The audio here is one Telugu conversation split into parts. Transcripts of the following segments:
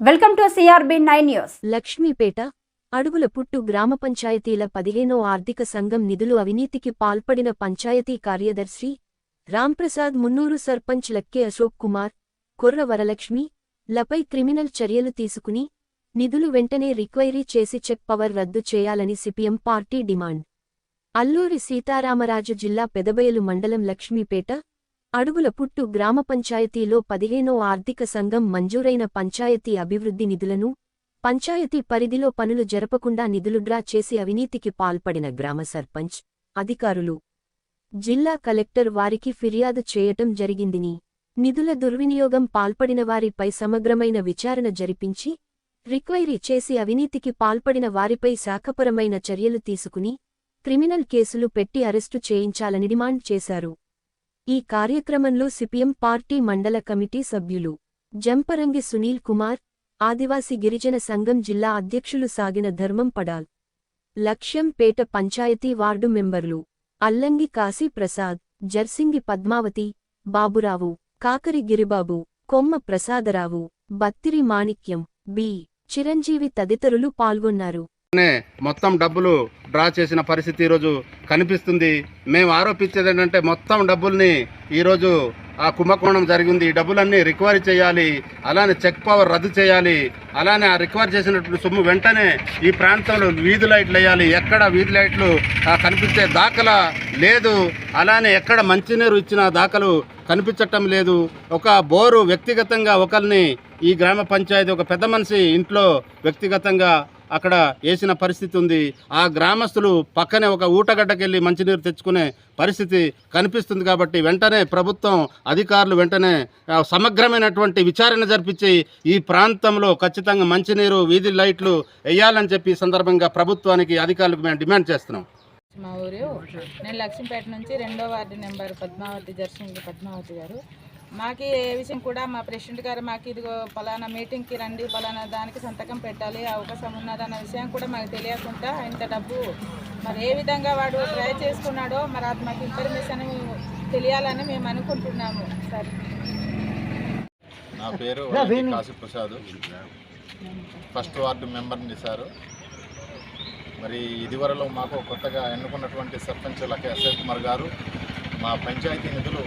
Welcome to C R B nine news. Lakshmipeta అడుగుల పుట్టు గ్రామ పంచాయతీల పదిహేనో ఆర్థిక సంఘం నిధులు అవినీతికి పాల్పడిన పంచాయతీ కార్యదర్శి రాంప్రసాద్ మున్నూరు సర్పంచ్ లక్కే అశోక్ కుమార్ కొర్ర వరలక్ష్మి లపై క్రిమినల్ చర్యలు తీసుకుని నిధులు వెంటనే రిక్వైరీ చేసి చెక్ పవర్ రద్దు చేయాలని CPM party demand. Alluri Sitaramaraju జిల్లా పెదబయలు మండలం లక్ష్మీపేట అడుగుల పుట్టు గ్రామ పంచాయతీలో పదిహేనో ఆర్థిక సంఘం మంజూరైన పంచాయతీ అభివృద్ధి నిధులను పంచాయతీ పరిధిలో పనులు జరపకుండా నిధులు డ్రా చేసి అవినీతికి పాల్పడిన గ్రామ సర్పంచ్ అధికారులు. జిల్లా కలెక్టర్ వారికి ఫిర్యాదు చేయటం జరిగిందిని. నిధుల దుర్వినియోగం పాల్పడిన వారిపై సమగ్రమైన విచారణ జరిపించి రిక్వైరీ చేసి అవినీతికి పాల్పడిన వారిపై శాఖపరమైన చర్యలు తీసుకుని క్రిమినల్ కేసులు పెట్టి అరెస్టు చేయించాలని డిమాండ్ చేశారు. ఈ కార్యక్రమంలో సిపిఎం పార్టీ మండల కమిటీ సభ్యులు జంపరంగి సునీల్ కుమార్ ఆదివాసి గిరిజన సంఘం జిల్లా అధ్యక్షులు సాగిన ధర్మం పడాల్ లక్ష్యంపేట పంచాయతీ వార్డు మెంబర్లు అల్లంగి కాశీ ప్రసాద్ జర్సింగి పద్మావతి బాబురావు కాకరి గిరిబాబు కొమ్మ ప్రసాదరావు బత్తిరి మాణిక్యం బి. చిరంజీవి తదితరులు పాల్గొన్నారు. మొత్తం డబ్బులు డ్రా చేసిన పరిస్థితి ఈరోజు కనిపిస్తుంది. మేము ఆరోపించేది ఏంటంటే మొత్తం డబ్బుల్ని ఈరోజు ఆ కుంభకోణం జరిగింది. ఈ డబ్బులన్నీ రికవరీ చేయాలి. అలానే చెక్ పవర్ రద్దు చేయాలి. అలానే ఆ రికవర్ చేసినటువంటి సొమ్ము వెంటనే ఈ ప్రాంతంలో వీధి లైట్లు వేయాలి. ఎక్కడ వీధి లైట్లు కనిపించే దాఖలా లేదు. అలానే ఎక్కడ మంచినీరు ఇచ్చిన దాఖలు కనిపించటం లేదు. ఒక బోరు వ్యక్తిగతంగా ఒకరిని ఈ గ్రామ పంచాయతీ ఒక పెద్ద మనిషి ఇంట్లో వ్యక్తిగతంగా అక్కడ వేసిన పరిస్థితి ఉంది. ఆ గ్రామస్తులు పక్కనే ఒక ఊటగడ్డకెళ్ళి మంచినీరు తెచ్చుకునే పరిస్థితి కనిపిస్తుంది కాబట్టి వెంటనే ప్రభుత్వం అధికారులు వెంటనే సమగ్రమైనటువంటి విచారణ జరిపించి ఈ ప్రాంతంలో ఖచ్చితంగా మంచినీరు వీధి లైట్లు వేయాలని చెప్పి సందర్భంగా ప్రభుత్వానికి అధికారులకు మేము డిమాండ్ చేస్తున్నాం. మా ఊరు నేను లక్ష్మీపేట నుంచి రెండో వార్డు నెంబర్ పద్మావతి జర్సింగ్ పద్మావతి గారు. మాకు ఏ విషయం కూడా మా ప్రెసిడెంట్ గారు మాకు ఇదిగో పలానా మీటింగ్కి రండి పలానా దానికి సంతకం పెట్టాలి అవకాశం ఉన్నదన్న విషయం కూడా మాకు తెలియకుండా ఇంత డబ్బు మరి ఏ విధంగా వాడు ట్రై చేసుకున్నాడో మరి అది మాకు ఇన్ఫర్మేషన్ తెలియాలని మేము అనుకుంటున్నాము. సరే. నా పేరు వల్లకి కాశీ ప్రసాద్ ఫస్ట్ వార్డు మెంబర్ని సారు. మరి ఇదివరలో మాకు కొత్తగా ఎన్నుకున్నటువంటి సర్పంచ్ లకే అశోక్ కుమార్ గారు మా పంచాయతీ నిధులు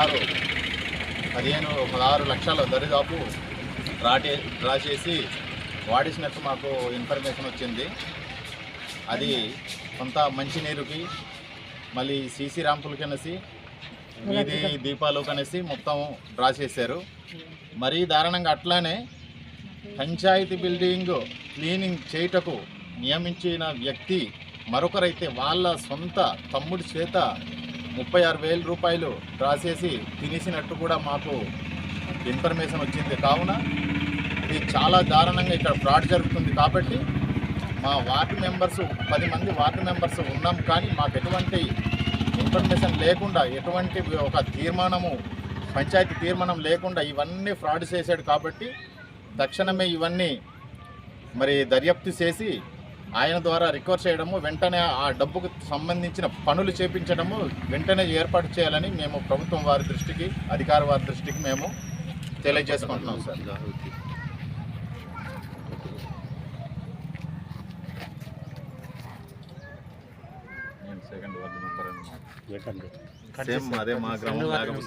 సుమారు పదిహేను పదహారు లక్షల దరిదాపు డ్రా డ్రా చేసి వాడేసినట్టు మాకు ఇన్ఫర్మేషన్ వచ్చింది. అది కొంత మంచినీరుకి మళ్ళీ సీసీ ర్యాంపులు కనేసి వీధి దీపాలు కనేసి మొత్తం డ్రా చేశారు మరీ దారుణంగా అట్లానే పంచాయతీ బిల్డింగ్ క్లీనింగ్ చేయుటకు నియమించిన వ్యక్తి మరొకరైతే వాళ్ళ సొంత తమ్ముడి చేత ముప్పై ఆరు వేల రూపాయలు డ్రా చేసి తినేసినట్టు కూడా మాకు ఇన్ఫర్మేషన్ వచ్చింది. కావున ఇది చాలా దారుణంగా ఇక్కడ ఫ్రాడ్ జరుగుతుంది కాబట్టి మా వార్డు మెంబర్స్ పది మంది వార్డు మెంబర్స్ ఉన్నాం కానీ మాకు ఎటువంటి ఇన్ఫర్మేషన్ లేకుండా ఎటువంటి ఒక తీర్మానము పంచాయతీ తీర్మానం లేకుండా ఇవన్నీ ఫ్రాడ్ చేశాడు కాబట్టి తక్షణమే ఇవన్నీ మరి దర్యాప్తు చేసి ఆయన ద్వారా రికవర్ చేయడము వెంటనే ఆ డబ్బుకు సంబంధించిన పనులు చేపించడము వెంటనే ఏర్పాటు చేయాలని మేము ప్రభుత్వం వారి దృష్టికి అధికార వారి దృష్టికి మేము తెలియజేసుకుంటున్నాం సార్. సేమ్ అదే మా గ్రామం